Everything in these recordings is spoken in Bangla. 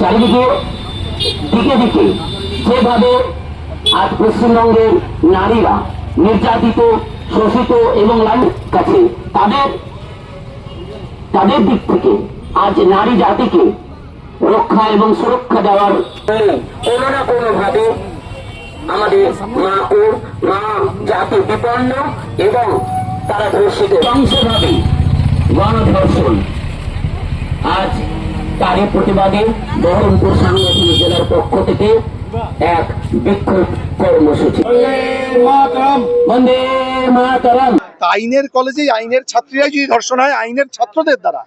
চারিদিকে দিকে দিকে যেভাবে আজ পশ্চিমবঙ্গের নারীরা নির্যাতিত, শোষিত এবং লাঞ্ছিত কাছে তাদের তাদের দিক থেকে আজ নারী জাতিকে রক্ষা এবং সুরক্ষা দেওয়ার কোনো না কোনো ভাবে আমাদের মা ও মা জাতি বিপন্ন এবং তারা ধর্ষিত। অংশভাবে গণধর্ষণ। তারই প্রতিবাদে বহরমপুর সাংগঠনিক জেলার পক্ষ থেকে এক বিক্ষোভ কর্মসূচি। আইনের কলেজে আইনের ছাত্রীরাই যদি ধর্ষণ হয়, আইনের ছাত্রদের দ্বারা।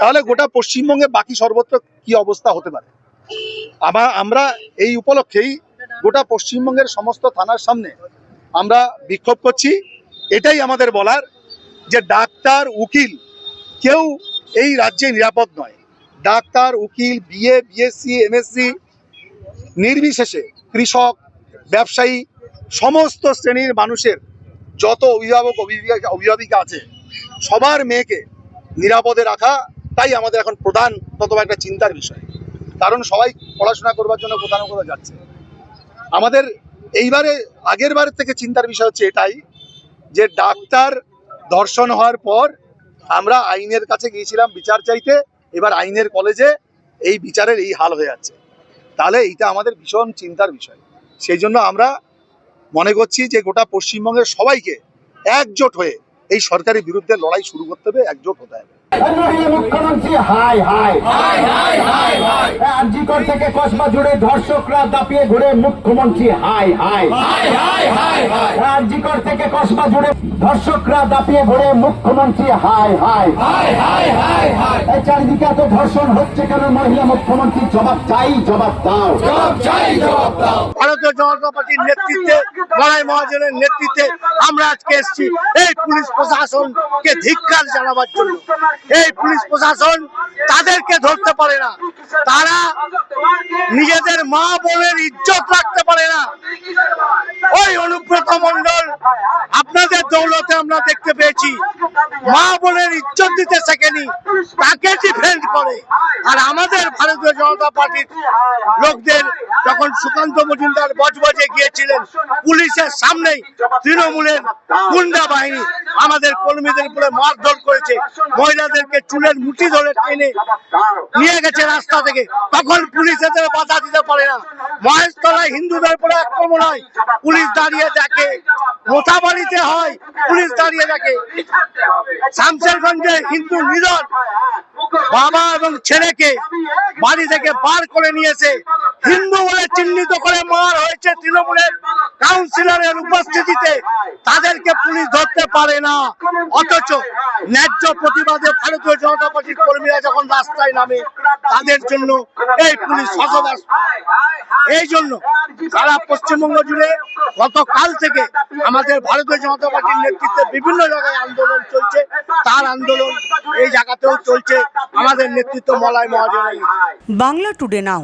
তাহলে গোটা পশ্চিমবঙ্গে বাকি সর্বত্র কি অবস্থা হতে পারে? আমা, আমরা এই উপলক্ষেই গোটা পশ্চিমবঙ্গের সমস্ত থানার সামনে আমরা বিক্ষোভ করছি। এটাই আমাদের বলার যে ডাক্তার, উকিল কেউ এই রাজ্যে নিরাপদ নয়। ডাক্তার, উকিল, বিএ, বিএসসি, এমএসসি, নির্বিশেষে কৃষক, ব্যবসায়ী, সমস্ত শ্রেণির মানুষের যত অভিভাবক, অভিভাবিকা অভিভাবিকা আছে, সবার মেয়েকে নিরাপদে রাখা তাই আমাদের এখন প্রধান তত একটা চিন্তার বিষয়। কারণ সবাই পড়াশোনা করবার জন্য কোথাও কোথাও যাচ্ছে। আমাদের এইবারে, আগের বারের থেকে চিন্তার বিষয় হচ্ছে এটাই যে ডাক্তার ধর্ষণ হওয়ার পর আমরা আইনের কাছে গিয়েছিলাম বিচার চাইতে। এবার আইনের কলেজে এই বিচারের এই হাল হয়ে যাচ্ছে। তাহলে এইটা আমাদের ভীষণ চিন্তার বিষয়। সেই জন্য আমরা মনে করছি যে গোটা পশ্চিমবঙ্গের সবাইকে একজোট হয়ে এই সরকারের বিরুদ্ধে লড়াই শুরু করতে হবে, একজোট হতে হবে। মুখ্যমন্ত্রী হাই হাই থেকে কসবা জুড়ে ধর্ষকরা দাপিয়ে ঘুরে মুখ্যমন্ত্রী হাই হাই আরজিকর থেকে কসবা জুড়ে ধর্ষকরা দাপিয়ে ঘুরে মুখ্যমন্ত্রী হাই হাই এই চারিদিকে এত ধর্ষণ হচ্ছে কেন? মহিলা মুখ্যমন্ত্রী জবাব চাই জবাব দাও। ভারতীয় জনতা পার্টির নেতৃত্বে লড়াই মহাজনের নেতৃত্বে আমরা আজকে এসেছি। এই পুলিশ প্রশাসনকে ধিক্কার জানাবার জন্য। এই পুলিশ প্রশাসন তাদেরকে ধরতে পারে না। তারা নিজেদের মা বোনের ইজ্জত রাখতে দৌলতে আমরা দেখতে পেয়েছি। মা বোনের ইজ্জত দিতে শেখেনি, তাকে ডিফেন্ড করে। আর আমাদের ভারতীয় জনতা পার্টির লোকদের যখন সুকান্ত মজুমদার বজবজে গিয়েছিলেন, পুলিশের সামনেই তৃণমূলের গুন্ডা বাহিনী আমাদের কর্মীদের উপরে মারধর করেছে। মহিলাদেরকে চুলের মুঠি ধরে টেনে নিয়ে গেছে রাস্তা থেকে। তখন পুলিশ এদের বাধা দিতে পারে না। মহেশতলায় হিন্দুদের উপরে আক্রমণ হয়। পুলিশ দাঁড়িয়ে দেখে মোথাবাড়িতে হয়, পুলিশ দাঁড়িয়ে দেখে। শামশেরগঞ্জে হিন্দু নিধন বাবা এবং ছেলেকে বাড়ি থেকে বার করে নিয়েছে। হিন্দু বলে চিহ্নিত করে মার হয়েছে তৃণমূলের কাউন্সিলরের উপস্থিতিতে। তাদেরকে পুলিশ ধরতে পারে না। অথচ ন্যায্য প্রতিবাদে ভারতীয় জনতা পার্টির কর্মীরা যখন রাস্তায় নামে, তাদের জন্য এই পুলিশ সহবাস এই জন্য সারা পশ্চিমবঙ্গ জুড়ে গতকাল থেকে আমাদের ভারতীয় জনতা পার্টির নেতৃত্বে বিভিন্ন জায়গায় আন্দোলন চলছে, তার আন্দোলন এই জায়গাতেও চলছে, আমাদের নেতৃত্ব মলায় মহাজনের। Bangla today now.